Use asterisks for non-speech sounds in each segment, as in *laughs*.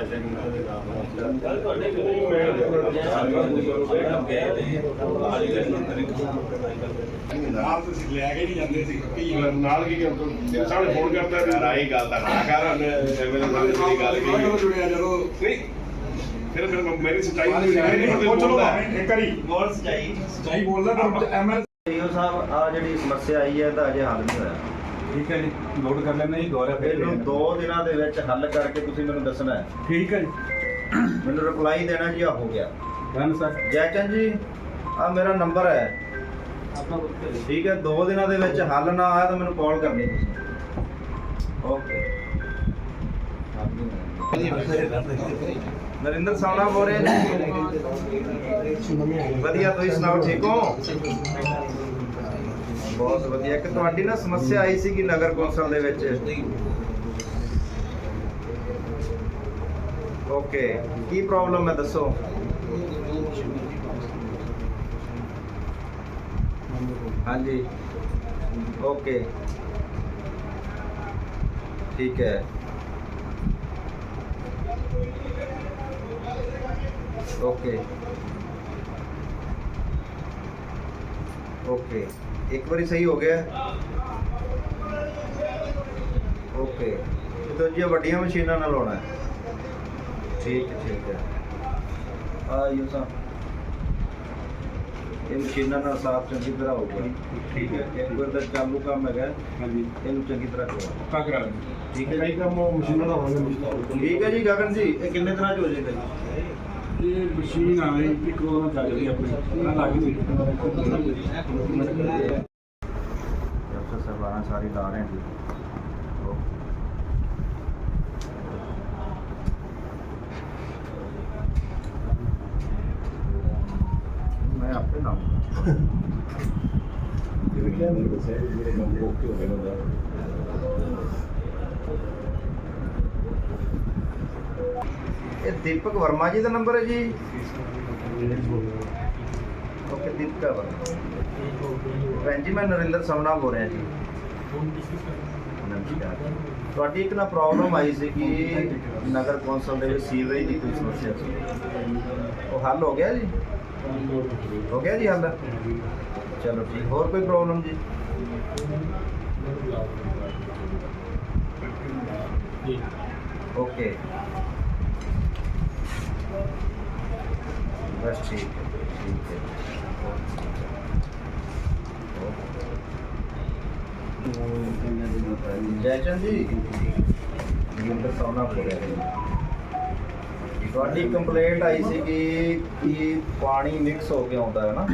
ਕਿੰਨੇ ਉੱਥੇ ਕੋਲ ਇਹ ਸਭ ਨਾਲ ਤੁਸੀਂ ਲੈ ਕੇ ਨਹੀਂ ਜਾਂਦੇ ਸੀ। ਕੀ ਨਾਲ ਕੀ ਕਰਦੇ ਸਾਹਮਣੇ ਫੋਨ ਕਰਦਾ ਯਾਰ ਆਹੀ ਗੱਲ ਤਾਂ ਨਾ ਕਰ ਉਹਨੇ ਐਵੇਂ ਤਾਂ ਸਾਡੀ ਜਿਹੜੀ ਗੱਲ ਕਦੋਂ ਕੀ ਜੁੜਿਆ ਜਦੋਂ। ਨਹੀਂ। ਫਿਰ ਫਿਰ ਮੇਰੀ ਸੱਚਾਈ ਨਹੀਂ ਨਹੀਂ ਚਲੋ ਇੱਕ ਵਾਰੀ। ਬਹੁਤ ਸਚਾਈ। ਸੱਚਾਈ ਬੋਲਦਾ ਪਰ ਐਮਐਲ ਡੀਓ ਸਾਹਿਬ ਆ ਜਿਹੜੀ ਸਮੱਸਿਆ ਆਈ ਹੈ ਤਾਂ ਅਜੇ ਹੱਲ ਨਹੀਂ ਹੋਇਆ। ਠੀਕ ਹੈ ਜੀ ਨੋਟ ਕਰ ਲੈਣਾ ਜੀ ਦੁਬਾਰਾ ਫਿਰ ਇਹਨੂੰ 2 ਦਿਨਾਂ ਦੇ ਵਿੱਚ ਹੱਲ ਕਰਕੇ ਤੁਸੀਂ ਮੈਨੂੰ ਦੱਸਣਾ ਹੈ। ਠੀਕ ਹੈ ਜੀ। ਮੈਨੂੰ ਰਿਪਲਾਈ ਦੇਣਾ ਜੀ ਆ ਹੋ ਗਿਆ। ਡਨ ਸਰ ਜੈਚਨ ਜੀ ਆ ਮੇਰਾ ਨੰਬਰ ਹੈ। ਠੀਕ ਹੈ 2 ਦਿਨਾਂ ਦੇ ਵਿੱਚ ਹੱਲ ਨਾ ਆਇਆ ਤਾਂ ਮੈਨੂੰ ਕਾਲ ਕਰਨੀ ਤੁਸੀਂ। ਓਕੇ ਨਰਿੰਦਰ ਸਾਵਲਾ ਬੋਲ ਰਹੇ ਜੀ। ਵਧੀਆ ਤੁਸੀਂ ਸੁਣਾਓ ਠੀਕ ਹੋ? ਬਹੁਤ ਵਧੀਆ। ਇੱਕ ਤੁਹਾਡੀ ਨਾ ਸਮੱਸਿਆ ਆਈ ਸੀ ਕਿ ਨਗਰ ਕੌਂਸਲ ਦੇ ਵਿੱਚ। ਓਕੇ, ਕੀ ਪ੍ਰੋਬਲਮ ਹੈ ਦੱਸੋ? ਹਾਂਜੀ। ਓਕੇ। ਠੀਕ ਹੈ। ਓਕੇ। ਓਕੇ ਇੱਕ ਵਾਰੀ ਸਹੀ ਹੋ ਗਿਆ। ਓਕੇ ਇਹ ਦੂਜੀਆਂ ਵੱਡੀਆਂ ਮਸ਼ੀਨਾਂ ਨਾਲ ਹੋਣਾ ਹੈ। ਠੀਕ ਹੈ ਠੀਕ ਹੈ। ਆ ਯੂਸਾ ਇਹ ਮਸ਼ੀਨਾਂ ਨਾਲ ਸਾਫ਼ ਚੰਗੀ ਤਰ੍ਹਾਂ ਹੋਊਗਾ ਠੀਕ ਹੈ ਇੱਕ ਵਾਰ ਤਾਂ ਚਾਲੂ ਕੰਮ ਹੈਗਾ। ਹਾਂਜੀ। ਇਹਨੂੰ ਚੰਗੀ ਤਰ੍ਹਾਂ ਕਰੋ। ਪੱਕਾ ਕਰਾ ਠੀਕ ਹੈ ਕਈ ਜੀ ਕੰਮ ਮਸ਼ੀਨਾਂ ਦਾ ਹੋਣਾ ਮੁਸ਼ਕਲ ਠੀਕ ਹੈ ਜੀ ਗਗਨ ਜੀ ਇਹ ਕਿੰਨੇ ਤਰ੍ਹਾਂ ਚ ਹੋ ਜਾਏਗਾ ਜੀ? ਇਹ ਮਸ਼ੀਨ ਆ ਗਈ ਇੱਕ ਉਹ ਚੱਲ ਰਹੀ ਆਪਣੀ ਨਾ ਲੱਗ ਗਈ। ਅਫਸਰ ਸਰਵਾਨਾ ਸਾਰੀ ਲਾ ਰਹੇ ਜੀ ਮੈਂ ਆਪੇ ਲਾਉਂਗਾ। *laughs* ਜਿਵੇਂ ਕਿਹਾ ਮੈਨੂੰ ਦੱਸਿਆ ਜਿਹੜੇ ਕੰਮ ਓਕੇ ਹੋ ਗਏ ਨਾ ਇਹ ਦੀਪਕ ਵਰਮਾ ਜੀ ਦਾ ਨੰਬਰ ਹੈ ਜੀ? ਓਕੇ, ਦੀਪਕ ਵਰਮਾ। ਭੈਣ ਜੀ, ਮੈਂ ਨਰਿੰਦਰ ਸਵਨਾ ਬੋਲ ਰਿਹਾ ਜੀ। ਨਮਸਕਾਰ। ਤੁਹਾਡੀ ਇੱਕ ਨਾ ਪ੍ਰੋਬਲਮ ਆਈ ਸੀ ਕਿ ਨਗਰ ਕੌਂਸਲ ਦੇ ਵਿੱਚ ਸੀਵਰੇਜ ਦੀ ਕੋਈ ਸਮੱਸਿਆ ਸੀ। ਉਹ ਹੱਲ ਹੋ ਗਿਆ ਜੀ? ਹੋ ਗਿਆ ਜੀ ਹੱਲ? ਚਲੋ ਠੀਕ ਹੋਰ ਕੋਈ ਪ੍ਰੋਬਲਮ ਜੀ? ਓਕੇ। ਰਿਹਾ ਜੀ ਤੁਹਾਡੀ ਕੰਪਲੇਂਟ ਆਈ ਸੀ ਕਿ ਕਿ ਪਾਣੀ ਮਿਕਸ ਹੋ ਕੇ ਆਉਂਦਾ ਹੈ ਨਾ?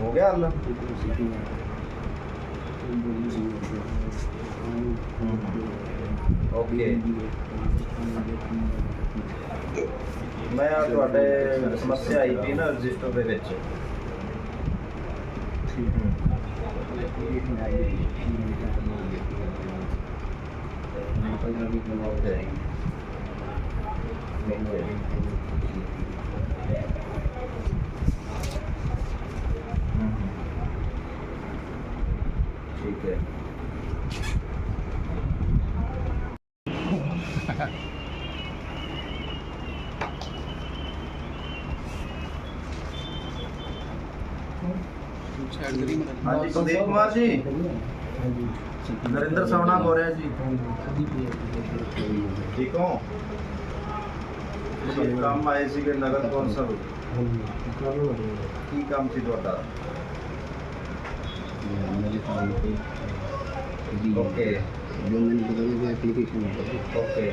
ਹੋ ਗਿਆ ਹੱਲ? ਓਕੇ ਮੈਂ ਆ ਤੁਹਾਡੇ ਸਮੱਸਿਆ ਆਈ ਸੀ ਨਾ ਰਜਿਸਟਰ ਦੇ ਵਿੱਚ। ਓਕੇ ਠੀਕ ਹੈ। ਹਾਂਜੀ ਕੁਲਦੀਪ ਕੁਮਾਰ ਜੀ ਨਰਿੰਦਰ ਸਵਨਾ ਬੋਲ ਰਿਹਾ ਜੀ ਠੀਕ ਹੋ ਤੁਸੀਂ ਕੰਮ ਆਏ ਸੀਗੇ ਨਗਰ ਕੌਂਸਲ ਕੀ ਕੰਮ ਸੀ ਤੁਹਾਡਾ ਓਕੇ ਓਕੇ ਠੀਕ ਹੈ ਓਕੇ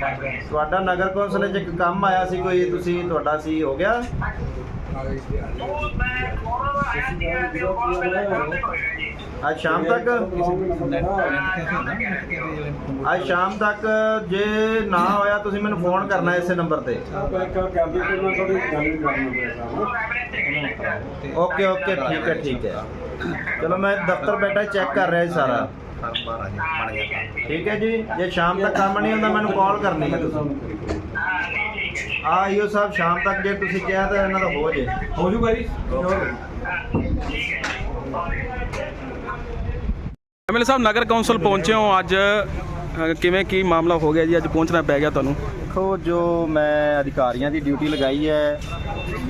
ਤੁਹਾਡਾ ਨਗਰ ਕੌਂਸਲ 'ਚ ਇੱਕ ਕੰਮ ਆਇਆ ਸੀ, ਕੋਈ ਤੁਸੀਂ ਤੁਹਾਡਾ ਸੀ, ਹੋ ਗਿਆ? ਉਹ ਮੈਂ ਕੋਲ ਆਇਆ ਸੀ ਤੇ ਕੋਲ ਪਹਿਲਾਂ ਕੰਮ ਤੇ ਹੋਇਆ ਜੀ ਅੱਜ ਸ਼ਾਮ ਤੱਕ? ਅੱਜ ਸ਼ਾਮ ਤੱਕ ਜੇ ਨਾ ਹੋਇਆ, ਤੁਸੀਂ ਮੈਨੂੰ ਫੋਨ ਕਰਨਾ ਇਸੇ ਨੰਬਰ ਤੇ। ਓਕੇ ਓਕੇ, ਠੀਕ ਹੈ ਠੀਕ ਹੈ। ਚਲੋ, ਮੈਂ ਦਫ਼ਤਰ ਬੈਠਾ, ਚੈੱਕ ਕਰ ਰਿਹਾ ਜੀ ਸਾਰਾ। ਠੀਕ ਹੈ ਜੀ ਠੀਕ ਹੈ ਜੀ ਜੇ ਸ਼ਾਮ ਤੱਕ ਕੰਮ ਨਹੀਂ ਹੁੰਦਾ ਮੈਨੂੰ ਕਾਲ ਕਰਨੀ ਹੈ ਤੁਸੀਂ। ਹਾਂ ਨਹੀਂ ਠੀਕ ਹੈ ਜੀ ਆ ਈਓ ਸਾਹਿਬ ਸ਼ਾਮ ਤੱਕ ਜੇ ਤੁਸੀਂ ਕਿਹਾ ਤਾਂ ਇਹਨਾਂ ਦਾ ਹੋ ਜੇ। ਹੋ ਜੂਗਾ ਜੀ ਐਮਐਲਏ ਸਾਹਿਬ ਨਗਰ ਕੌਂਸਲ ਪਹੁੰਚੇ ਹੋ ਅੱਜ। ਅ, ਕਿਵੇਂ ਕੀ ਮਾਮਲਾ ਹੋ ਗਿਆ ਜੀ? ਅੱਜ ਪਹੁੰਚਣਾ ਪੈ ਗਿਆ ਤੁਹਾਨੂੰ। ਦੇਖੋ ਜੋ ਮੈਂ ਅਧਿਕਾਰੀਆਂ ਦੀ ਡਿਊਟੀ ਲਗਾਈ ਹੈ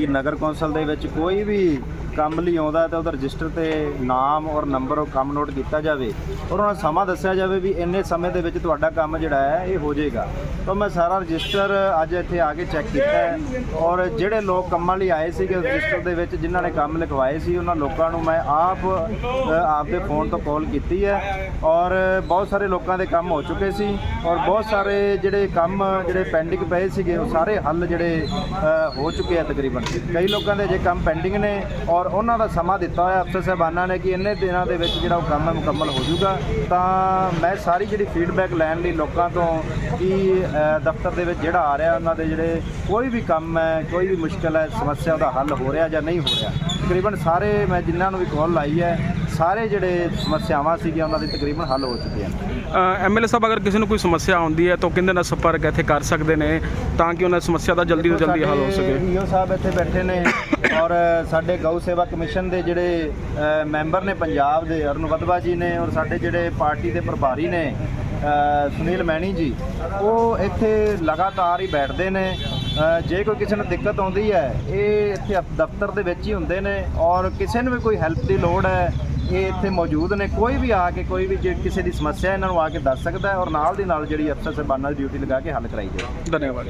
ਕਿ ਨਗਰ ਕੌਂਸਲ ਦੇ ਵਿੱਚ ਕੋਈ ਵੀ ਕੰਮ ਲਈ ਆਉਂਦਾ ਤਾਂ ਉਹਦਾ ਰਜਿਸਟਰ ਤੇ ਨਾਮ ਔਰ ਨੰਬਰ ਉਹ ਕੰਮ ਨੋਟ ਕੀਤਾ ਜਾਵੇ ਔਰ ਉਹਨਾਂ ਨੂੰ ਸਮਾਂ ਦੱਸਿਆ ਜਾਵੇ ਵੀ ਇੰਨੇ ਸਮੇਂ ਦੇ ਵਿੱਚ ਤੁਹਾਡਾ ਕੰਮ ਜਿਹੜਾ ਹੈ, ਇਹ ਹੋ ਜਾਏਗਾ। ਤਾਂ ਮੈਂ ਸਾਰਾ ਰਜਿਸਟਰ ਅੱਜ ਇੱਥੇ ਆ ਕੇ ਚੈੱਕ ਕੀਤਾ ਹੈ ਔਰ ਜਿਹੜੇ ਲੋਕ ਕੰਮਾਂ ਲਈ ਆਏ ਸੀਗੇ ਰਜਿਸਟਰ ਦੇ ਵਿੱਚ ਜਿਨ੍ਹਾਂ ਨੇ ਕੰਮ ਲਿਖਵਾਏ ਸੀ, ਉਹਨਾਂ ਲੋਕਾਂ ਨੂੰ ਮੈਂ ਆਪ ਆਪਦੇ ਫੋਨ ਤੋਂ ਕਾਲ ਕੀਤੀ ਹੈ ਔਰ ਬਹੁਤ ਸਾਰੇ ਲੋਕਾਂ ਦੇ ਕੰਮ ਹੋ ਚੁੱਕੇ ਸੀ ਔਰ ਬਹੁਤ ਸਾਰੇ ਜਿਹੜੇ ਕੰਮ ਜਿਹੜੇ ਪੈਂਡਿੰਗ ਪਏ ਸੀਗੇ, ਉਹ ਸਾਰੇ ਹੱਲ ਜਿਹੜੇ ਹੋ ਚੁੱਕੇ ਆ ਤਕਰੀਬਨ। ਕਈ ਲੋਕਾਂ ਦੇ ਜੇ ਕੰਮ ਪੈਂਡਿੰਗ ਨੇ ਔਰ ਉਹਨਾਂ ਦਾ ਸਮਾਂ ਦਿੱਤਾ ਹੋਇਆ ਅਫਸਰ ਸਾਹਿਬਾਨਾਂ ਨੇ ਕਿ ਇੰਨੇ ਦਿਨਾਂ ਦੇ ਵਿੱਚ ਜਿਹੜਾ ਉਹ ਕੰਮ ਹੈ ਮੁਕੰਮਲ ਹੋ ਜਾਊਗਾ, ਤਾਂ ਮੈਂ ਸਾਰੀ ਜਿਹੜੀ ਫੀਡਬੈਕ ਲੈਣ ਲਈ ਲੋਕਾਂ ਤੋਂ ਕਿ ਦਫ਼ਤਰ ਦੇ ਵਿੱਚ ਜਿਹੜਾ ਆ ਰਿਹਾ, ਉਹਨਾਂ ਦੇ ਜਿਹੜੇ ਕੋਈ ਵੀ ਕੰਮ ਹੈ, ਕੋਈ ਵੀ ਮੁਸ਼ਕਲ ਹੈ, ਸਮੱਸਿਆ ਦਾ ਹੱਲ ਹੋ ਰਿਹਾ ਜਾਂ ਨਹੀਂ ਹੋ ਰਿਹਾ, ਤਕਰੀਬਨ ਸਾਰੇ ਮੈਂ ਜਿਨ੍ਹਾਂ ਨੂੰ ਵੀ ਕਾਲ ਲਾਈ ਹੈ ਸਾਰੇ ਜਿਹੜੇ ਸਮੱਸਿਆਵਾਂ ਸੀਗੀਆਂ ਉਹਨਾਂ ਦੇ ਤਕਰੀਬਨ ਹੱਲ ਹੋ ਚੁੱਕੇ ਹਨ ਐਮਐਲਏ ਸਾਹਿਬ ਅਗਰ ਕਿਸੇ ਨੂੰ ਕੋਈ ਸਮੱਸਿਆ ਆਉਂਦੀ ਹੈ ਤਾਂ ਕਿੰਦੇ ਨਾਲ ਸੰਪਰਕ ਇੱਥੇ ਕਰ ਸਕਦੇ ਨੇ ਤਾਂ ਕਿ ਉਹਨਾਂ ਸਮੱਸਿਆ ਦਾ ਜਲਦੀ ਤੋਂ ਜਲਦੀ ਹੱਲ ਹੋ ਸਕੇ। ਈਓ ਸਾਹਿਬ ਇੱਥੇ ਬੈਠੇ ਨੇ ਔਰ ਸਾਡੇ ਗਊ ਸੇਵਾ ਕਮਿਸ਼ਨ ਦੇ ਜਿਹੜੇ ਮੈਂਬਰ ਨੇ ਪੰਜਾਬ ਦੇ ਅਰੁਣ ਵਦਵਾ ਜੀ ਨੇ ਔਰ ਸਾਡੇ ਜਿਹੜੇ ਪਾਰਟੀ ਦੇ ਪ੍ਰਭਾਰੀ ਨੇ ਸੁਨੀਲ ਮੈਣੀ ਜੀ ਉਹ ਇੱਥੇ ਲਗਾਤਾਰ ਹੀ ਬੈਠਦੇ ਨੇ। ਜੇ ਕੋਈ ਕਿਸੇ ਨੂੰ ਦਿੱਕਤ ਆਉਂਦੀ ਹੈ ਇਹ ਇੱਥੇ ਦਫ਼ਤਰ ਦੇ ਵਿੱਚ ਹੀ ਹੁੰਦੇ ਨੇ ਔਰ ਕਿਸੇ ਨੂੰ ਵੀ ਕੋਈ ਹੈਲਪ ਦੀ ਲੋੜ ਹੈ ਇਹ ਇੱਥੇ ਮੌਜੂਦ ਨੇ। ਕੋਈ ਵੀ ਆ ਕੇ, ਕੋਈ ਵੀ ਜੇ ਕਿਸੇ ਦੀ ਸਮੱਸਿਆ ਇਹਨਾਂ ਨੂੰ ਆ ਕੇ ਦੱਸ ਸਕਦਾ ਹੈ ਔਰ ਨਾਲ ਦੀ ਨਾਲ ਜਿਹੜੀ ਅਫਸਰ ਸਾਹਿਬਾਨਾਂ ਨਾਲ ਡਿਊਟੀ ਲਗਾ ਕੇ ਹੱਲ ਕਰਾਈ ਜਾਏ। ਧੰਨਵਾਦ।